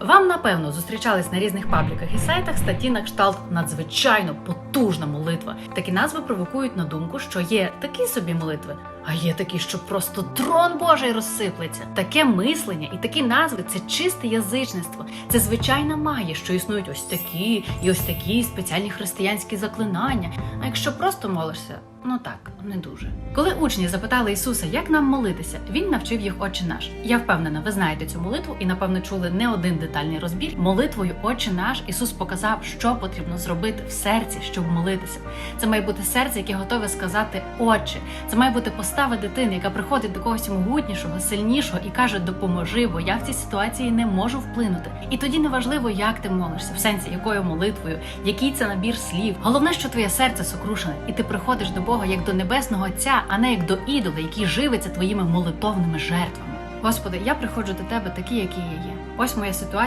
Вам напевно зустрічались на різних пабліках і сайтах статті на кшталт надзвичайно потужна молитва. Такі назви провокують на думку, що є такі собі молитви, а є такі, що просто трон Божий розсиплеться. Таке мислення і такі назви це чисте язичництво. Це звичайна магія, що існують ось такі і ось такі спеціальні християнські заклинання. А якщо просто молишся, ну так, не дуже. Коли учні запитали Ісуса, як нам молитися, він навчив їх Отче наш. Я впевнена, ви знаєте цю молитву і напевно чули не один детальний розбір. Молитвою Отче наш Ісус показав, що потрібно зробити в серці, щоб молитися. Це має бути серце, яке готове сказати Отче. Це має бути постава дитини, яка приходить до когось могутнішого, сильнішого і каже: Допоможи, бо я в цій ситуації не можу вплинути. І тоді неважливо, як ти молишся, в сенсі якою молитвою, який це набір слів. Головне, що твоє серце сокрушене, і ти приходиш до Бога як до небесного Отця, а не як до ідола, який живиться твоїми молитовними жертвами. Господи, я приходжу до тебе такий, який я є. Ось моя ситуація.